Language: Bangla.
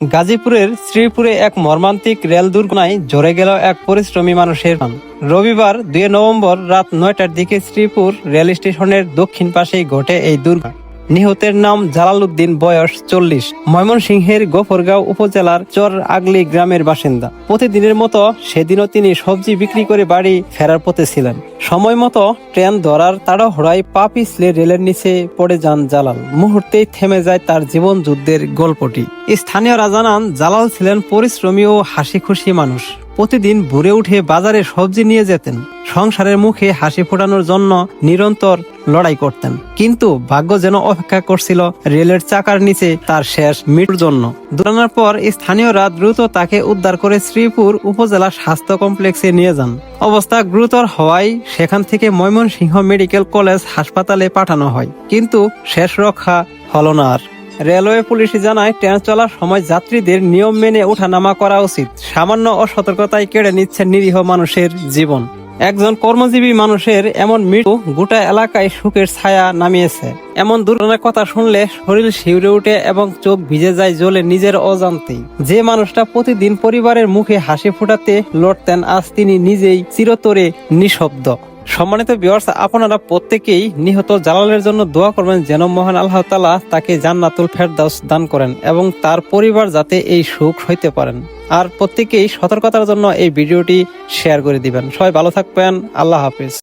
গাজীপুরের শ্রীপুরে এক মর্মান্তিক রেল দুর্ঘটনায় ঝরে গেল এক পরিশ্রমী মানুষের প্রাণ। রবিবার দুই নভেম্বর রাত নয়টার দিকে শ্রীপুর রেল স্টেশনের দক্ষিণ পাশেই ঘটে এই দুর্ঘটনা। নিহতের নাম জালাল উদ্দিন বয়স চল্লিশ। ময়মনসিংহের গোফরগাঁও উপজেলার চর আগলি গ্রামের বাসিন্দা। প্রতিদিনের মতো সেদিনও তিনি সবজি বিক্রি করে বাড়ি ফেরার পথে ছিলেন। সময় মতো ট্রেন ধরার তাড়াহুড়ায় পা পিছলে রেলের নিচে পড়ে যান জালাল। মুহূর্তেই থেমে যায় তার জীবন যুদ্ধের গল্পটি। স্থানীয়রা জানান, জালাল ছিলেন পরিশ্রমী ও হাসি খুশি মানুষ। প্রতিদিন ভোরে উঠে বাজারে সবজি নিয়ে যেতেন। সংসারের মুখে হাসি ফোটানোর জন্য নিরন্তর লড়াই করতেন। কিন্তু ভাগ্য যেন অপেক্ষা করছিল রেলের চাকার নিচে তার শেষ মৃত্যুর জন্য। দৌড়ানোর পর স্থানীয়রা দ্রুত তাকে উদ্ধার করে শ্রীপুর উপজেলা স্বাস্থ্য কমপ্লেক্সে নিয়ে যান। অবস্থা গুরুতর হওয়ায় সেখান থেকে ময়মনসিংহ মেডিকেল কলেজ হাসপাতালে পাঠানো হয়। কিন্তু শেষ রক্ষা হলো না আর। রেলওয়ে পুলিশ জানায়, ট্রেন চলার সময় যাত্রীদের নিয়ম মেনে ওঠানামা করা উচিত। সামান্য অসতর্কতায় কেড়ে নিচ্ছে নিরীহ মানুষের জীবন। একজন কর্মজীবী মানুষের এমন মৃত্যু গোটা এলাকায় সুখের ছায়া নামিয়েছে। এমন দুর্ঘটনার কথা শুনলে শরীর শিউরে ওঠে এবং চোখ ভিজে যায় জ্বলে নিজের অজান্তেই যে মানুষটা প্রতিদিন পরিবারের মুখে হাসি ফোটাতে লড়তেন, আজ তিনি নিজেই চিরতরে নিঃশব্দ। সম্মানিত বিয়ার্স আপনারা প্রত্যেকেই নিহত জালালের জন্য দোয়া করবেন যেন মহান আল্লাহ তালা তাকে জান্নাতুল ফেরদাউস দান করেন এবং তার পরিবার যাতে এই সুখ হইতে পারেন। আর প্রত্যেকেই সতর্কতার জন্য এই ভিডিওটি শেয়ার করে দিবেন। সবাই ভালো থাকবেন। আল্লাহ হাফিজ।